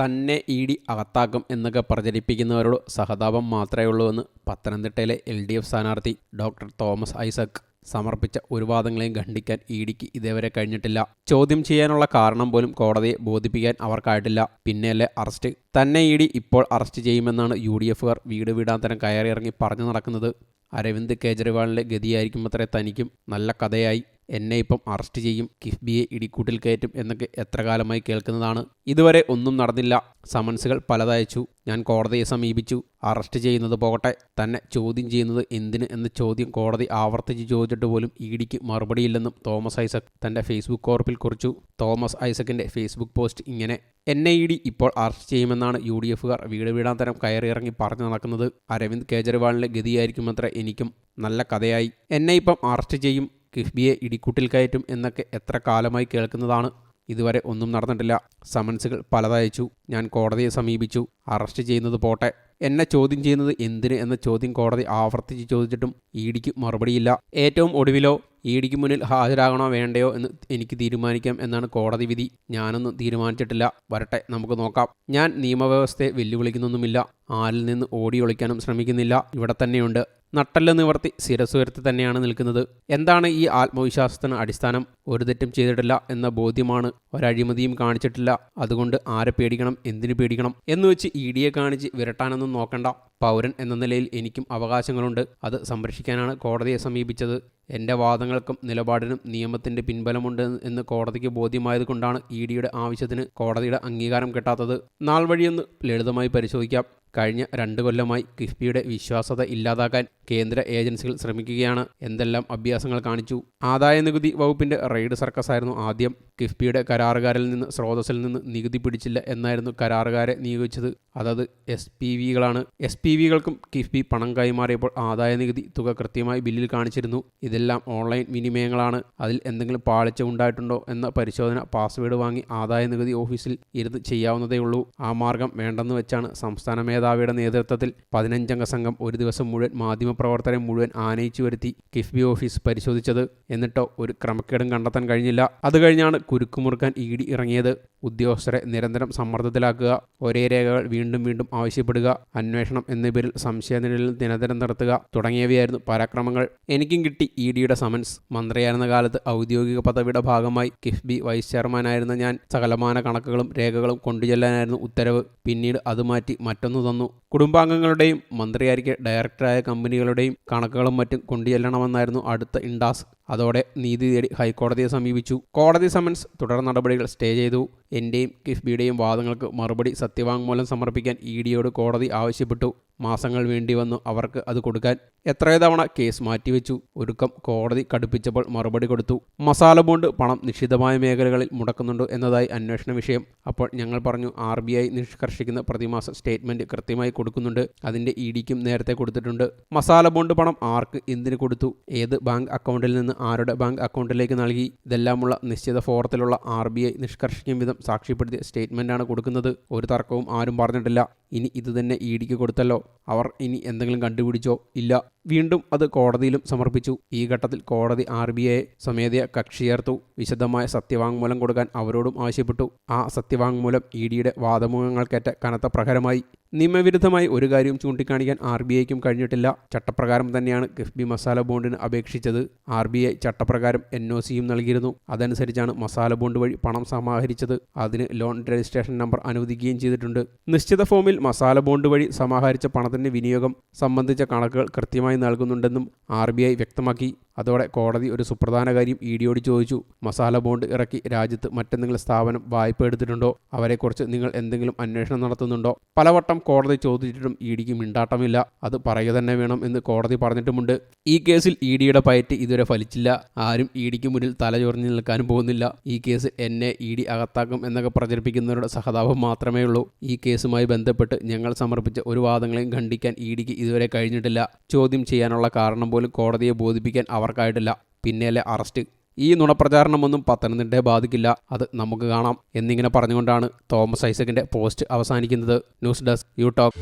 തന്നെ E D അകത്താക്കും എന്നൊക്കെ പ്രചരിപ്പിക്കുന്നവരോട് സഹതാപം മാത്രമേ ഉള്ളൂ എന്ന് പത്തനംതിട്ടയിലെ എൽ ഡി എഫ് സ്ഥാനാർത്ഥി ഡോക്ടർ തോമസ് ഐസക് സമർപ്പിച്ച ഒരു വാദങ്ങളെയും ഖണ്ഡിക്കാൻ ഇ ഡിക്ക് ഇതേവരെ കഴിഞ്ഞിട്ടില്ല. ചോദ്യം ചെയ്യാനുള്ള കാരണം പോലും കോടതിയെ ബോധിപ്പിക്കാൻ അവർക്കായിട്ടില്ല. പിന്നെയല്ലേ അറസ്റ്റ്. തന്നെ ഇ ഡി ഇപ്പോൾ അറസ്റ്റ് ചെയ്യുമെന്നാണ് യു ഡി എഫുകാർ വീട് വീടാന്തരം കയറിയിറങ്ങി പറഞ്ഞു നടക്കുന്നത്. അരവിന്ദ് കേജ്രിവാളിന്റെ ഗതിയായിരിക്കുമത്രേ തനിക്കും നല്ല കഥയായി. എന്നെ ഇപ്പം അറസ്റ്റ് ചെയ്യും കിഫ്ബിയെ ഇടിക്കൂട്ടിൽ കയറ്റും എന്നൊക്കെ എത്ര കാലമായി കേൾക്കുന്നതാണ്. ഇതുവരെ ഒന്നും നടന്നില്ല. സമൻസുകൾ പലതയച്ചു. ഞാൻ കോടതിയെ സമീപിച്ചു. അറസ്റ്റ് ചെയ്യുന്നത് പോകട്ടെ. തന്നെ ചോദ്യം ചെയ്യുന്നത് എന്തിന് എന്ന ചോദ്യം കോടതി ആവർത്തിച്ച് ചോദിച്ചിട്ട് പോലും ഇഡിക്ക് മറുപടിയില്ലെന്നും തോമസ് ഐസക് തന്റെ ഫേസ്ബുക്ക് കോർപ്പിൽ കുറിച്ചു. തോമസ് ഐസക്കിന്റെ ഫേസ്ബുക്ക് പോസ്റ്റ് ഇങ്ങനെ എൻ ഇ ഡി ഇപ്പോൾ അറസ്റ്റ് ചെയ്യുമെന്നാണ് യു ഡി എഫുകാർ വീട് വീടാന്തരം കയറിയിറങ്ങി പറഞ്ഞു നടക്കുന്നത്. അരവിന്ദ് കേജ്രിവാളിന്റെ ഗതിയായിരിക്കുമത്ര എനിക്കും നല്ല കഥയായി. എന്നെ ഇപ്പം അറസ്റ്റ് ചെയ്യും കിഫ്ബിയെ ഇടിക്കൂട്ടിൽ കയറ്റും എന്നൊക്കെ എത്ര കാലമായി കേൾക്കുന്നതാണ്. ഇതുവരെ ഒന്നും നടന്നിട്ടില്ല. സമൻസുകൾ പലതയച്ചു. ഞാൻ കോടതിയെ സമീപിച്ചു. അറസ്റ്റ് ചെയ്യുന്നത് പോട്ടെ. എന്നെ ചോദ്യം ചെയ്യുന്നത് എന്തിന് എന്ന ചോദ്യം കോടതി ആവർത്തിച്ച് ചോദിച്ചിട്ടും ഇഡിക്ക് മറുപടിയില്ല. ഏറ്റവും ഒടുവിലോ ഇഡിക്ക് മുന്നിൽ ഹാജരാകണോ വേണ്ടയോ എന്ന് എനിക്ക് തീരുമാനിക്കാം എന്നാണ് കോടതി വിധി. ഞാനൊന്നും തീരുമാനിച്ചിട്ടില്ല. വരട്ടെ നമുക്ക് നോക്കാം. ഞാൻ നിയമവ്യവസ്ഥയെ വെല്ലുവിളിക്കുന്നൊന്നുമില്ല. ആരിൽ നിന്ന് ഓടി ഒളിക്കാനും ശ്രമിക്കുന്നില്ല. ഇവിടെ തന്നെയുണ്ട്. നട്ടൽ നിവർത്തി ശിരസുയർത്തി തന്നെയാണ് നിൽക്കുന്നത്. എന്താണ് ഈ ആത്മവിശ്വാസത്തിന് അടിസ്ഥാനം? ഒരു തെറ്റും ചെയ്തിട്ടില്ല എന്ന ബോധ്യമാണ് ഒരഴിമതിയും കാണിച്ചിട്ടില്ല. അതുകൊണ്ട് ആരെ പേടിക്കണം എന്തിനു പേടിക്കണം എന്ന് വെച്ച് ഇ ഡിയെ കാണിച്ച് വിരട്ടാനൊന്നും നോക്കണ്ട. പൗരൻ എന്ന നിലയിൽ എനിക്കും അവകാശങ്ങളുണ്ട്. അത് സംരക്ഷിക്കാനാണ് കോടതിയെ സമീപിച്ചത്. എന്റെ വാദങ്ങൾക്കും നിലപാടിനും നിയമത്തിന്റെ പിൻബലമുണ്ട് എന്ന് കോടതിക്ക് ബോധ്യമായതുകൊണ്ടാണ് ഇ ഡിയുടെ ആവശ്യത്തിന് കോടതിയുടെ അംഗീകാരം കിട്ടാത്തത്. നാൾ വഴിയൊന്ന് ലളിതമായി പരിശോധിക്കാം. കഴിഞ്ഞ രണ്ട് കൊല്ലമായി കിഫ്ബിയുടെ വിശ്വാസത ഇല്ലാതാക്കാൻ കേന്ദ്ര ഏജൻസികൾ ശ്രമിക്കുകയാണ്. എന്തെല്ലാം അഭ്യാസങ്ങൾ കാണിച്ചു? ആദായ നികുതി വകുപ്പിന്റെ റെയ്ഡ് സർക്കസ് ആയിരുന്നു ആദ്യം. കിഫ്ബിയുടെ കരാറുകാരിൽ നിന്ന് സ്രോതസ്സിൽ നിന്ന് നികുതി പിടിച്ചില്ല എന്നായിരുന്നു കരാറുകാരെ നിയോഗിച്ചത്. അതത് എസ് പി വികളാണ്. എസ് പി വികൾക്കും കിഫ്ബി പണം കൈമാറിയപ്പോൾ ആദായ നികുതി തുക കൃത്യമായി ബില്ലിൽ കാണിച്ചിരുന്നു. ഇതെല്ലാം ഓൺലൈൻ വിനിമയങ്ങളാണ്. അതിൽ എന്തെങ്കിലും പാളിച്ച ഉണ്ടായിട്ടുണ്ടോ എന്ന പരിശോധന പാസ്വേഡ് വാങ്ങി ആദായ നികുതി ഓഫീസിൽ ഇരുന്ന് ചെയ്യാവുന്നതേയുള്ളൂ. ആ മാർഗം വേണ്ടെന്ന് വെച്ചാണ് സംസ്ഥാന മേധാവിയുടെ നേതൃത്വത്തിൽ പതിനഞ്ചംഗ സംഘം ഒരു ദിവസം മുഴുവൻ മാധ്യമപ്രവർത്തകരെ മുഴുവൻ ആനയിച്ചു വരുത്തി കിഫ്ബി ഓഫീസ് പരിശോധിച്ചത്. എന്നിട്ടോ ഒരു ക്രമക്കേടും കണ്ടെത്താൻ കഴിഞ്ഞില്ല. അത് കഴിഞ്ഞാണ് കുരുക്കുമുറുക്കാൻ ഇ ഡി ഇറങ്ങിയത്. ഉദ്യോഗസ്ഥരെ നിരന്തരം സമ്മർദ്ദത്തിലാക്കുക ഒരേ രേഖകൾ വീണ്ടും വീണ്ടും ആവശ്യപ്പെടുക അന്വേഷണം എന്ന പേരിൽ സംശയനിലയിൽ ദിനതരം നടത്തുക തുടങ്ങിയവയായിരുന്നു പരാക്രമങ്ങൾ. എനിക്കും കിട്ടി ഇ ഡിയുടെ സമൻസ്. മന്ത്രിയായിരുന്ന കാലത്ത് ഔദ്യോഗിക പദവിയുടെ ഭാഗമായി കിഫ്ബി വൈസ് ചെയർമാനായിരുന്ന ഞാൻ സകലമാന കണക്കുകളും രേഖകളും കൊണ്ടുചെല്ലാനായിരുന്നു ഉത്തരവ്. പിന്നീട് അത് മാറ്റി മറ്റൊന്നു തന്നു. കുടുംബാംഗങ്ങളുടെയും മന്ത്രിയായിരിക്കെ ഡയറക്ടറായ കമ്പനികളുടെയും കണക്കുകളും മറ്റും കൊണ്ടുചെല്ലണമെന്നായിരുന്നു അടുത്ത ഇൻഡാസ് അതോടെ നീതി തേടി ഹൈക്കോടതിയെ സമീപിച്ചു. കോടതി സമൻസ് തുടർ നടപടികൾ സ്റ്റേ ചെയ്തു. എന്റെയും കിഫ്ബിയുടെയും വാദങ്ങൾക്ക് മറുപടി സത്യവാങ്മൂലം സമർപ്പിക്കാൻ ഇ ഡിയോട് കോടതി ആവശ്യപ്പെട്ടു. മാസങ്ങൾ വേണ്ടി വന്നു അവർക്ക് അത് കൊടുക്കാൻ. എത്രയോ തവണ കേസ് മാറ്റിവെച്ചു. ഒരുക്കം കോടതി കടുപ്പിച്ചപ്പോൾ മറുപടി കൊടുത്തു. മസാല ബോണ്ട് പണം നിശ്ചിതമായ മേഖലകളിൽ മുടക്കുന്നുണ്ടോ എന്നതായി അന്വേഷണ വിഷയം. അപ്പോൾ ഞങ്ങൾ പറഞ്ഞു ആർ ബി ഐ നിഷ്കർഷിക്കുന്ന പ്രതിമാസ സ്റ്റേറ്റ്മെന്റ് കൃത്യമായി കൊടുക്കുന്നുണ്ട്. അതിന്റെ ഇ ഡിക്കും നേരത്തെ കൊടുത്തിട്ടുണ്ട്. മസാല ബോണ്ട് പണം ആർക്ക് എന്തിനു കൊടുത്തു? ഏത് ബാങ്ക് അക്കൗണ്ടിൽ നിന്ന് ആരുടെ ബാങ്ക് അക്കൗണ്ടിലേക്ക് നൽകി? ഇതെല്ലാമുള്ള നിശ്ചിത ഫോറത്തിലുള്ള ആർ ബി ഐ നിഷ്കർഷിക്കും വിധം സാക്ഷ്യപ്പെടുത്തിയ സ്റ്റേറ്റ്മെന്റാണ് കൊടുക്കുന്നത്. ഒരു തർക്കവും ആരും പറഞ്ഞിട്ടില്ല. ഇനി ഇതുതന്നെ ഇ ഡിക്ക് കൊടുത്തല്ലോ. അവർ ഇനി എന്തെങ്കിലും കണ്ടുപിടിച്ചോ? ഇല്ല. വീണ്ടും അത് കോടതിയിലും സമർപ്പിച്ചു. ഈ ഘട്ടത്തിൽ കോടതി ആർ ബി ഐ സ്വമേധയ കക്ഷിയേർത്തു വിശദമായ സത്യവാങ്മൂലം കൊടുക്കാൻ അവരോടും ആവശ്യപ്പെട്ടു. ആ സത്യവാങ്മൂലം ഇ ഡിയുടെ വാദമുഖങ്ങൾക്കേറ്റ കനത്ത പ്രഹരമായി. നിയമവിരുദ്ധമായി ഒരു കാര്യവും ചൂണ്ടിക്കാണിക്കാൻ ആർ ബി ഐക്കും കഴിഞ്ഞിട്ടില്ല. ചട്ടപ്രകാരം തന്നെയാണ് കിഫ്ബി മസാല ബോണ്ടിന് അപേക്ഷിച്ചത്. ആർ ബി ഐ ചട്ടപ്രകാരം എൻ ഒ സിയും നൽകിയിരുന്നു. അതനുസരിച്ചാണ് മസാല ബോണ്ട് വഴി പണം സമാഹരിച്ചത്. അതിന് ലോൺ രജിസ്ട്രേഷൻ നമ്പർ അനുവദിക്കുകയും ചെയ്തിട്ടുണ്ട്. നിശ്ചിത ഫോമിൽ മസാല ബോണ്ട് വഴി സമാഹരിച്ച പണത്തിന്റെ വിനിയോഗം സംബന്ധിച്ച കണക്കുകൾ കൃത്യമായി നൽകുന്നുണ്ടെന്നും ആർ വ്യക്തമാക്കി. അതോടെ കോടതി ഒരു സുപ്രധാന കാര്യം ഇ ഡിയോട് ചോദിച്ചു. മസാല ബോണ്ട് ഇറക്കി രാജ്യത്ത് മറ്റെന്തെങ്കിലും സ്ഥാപനം വായ്പ എടുത്തിട്ടുണ്ടോ? അവരെക്കുറിച്ച് നിങ്ങൾ എന്തെങ്കിലും അന്വേഷണം നടത്തുന്നുണ്ടോ? പലവട്ടം കോടതി ചോദിച്ചിട്ടും ഇ ഡിക്ക് മിണ്ടാട്ടമില്ല. അത് പറയുക തന്നെ വേണം എന്ന് കോടതി പറഞ്ഞിട്ടുമുണ്ട്. ഈ കേസിൽ ഇ ഡിയുടെ പയറ്റ് ഇതുവരെ ഫലിച്ചില്ല. ആരും ഇ ഡിക്ക് മുന്നിൽ തലചൊറിഞ്ഞു നിൽക്കാനും പോകുന്നില്ല. ഈ കേസ് എന്നെ ഇ ഡി അകത്താക്കും എന്നൊക്കെ പ്രചരിപ്പിക്കുന്നവരുടെ സഹതാപം മാത്രമേ ഉള്ളൂ. ഈ കേസുമായി ബന്ധപ്പെട്ട് ഞങ്ങൾ സമർപ്പിച്ച ഒരു വാദങ്ങളെയും ഖണ്ഡിക്കാൻ ഇ ഡിക്ക് ഇതുവരെ കഴിഞ്ഞിട്ടില്ല. ചോദ്യം ചെയ്യാനുള്ള കാരണം പോലും കോടതിയെ ബോധിപ്പിക്കാൻ അവർക്കായിട്ടില്ല പിന്നെയല്ലേ അറസ്റ്റ്. ഈ നുണപ്രചാരണമൊന്നും പത്തനംതിട്ടയെ ബാധിക്കില്ല. അത് നമുക്ക് കാണാം. എന്നിങ്ങനെ പറഞ്ഞുകൊണ്ടാണ് തോമസ് ഐസക്കിന്റെ പോസ്റ്റ് അവസാനിക്കുന്നത്. News desk U talk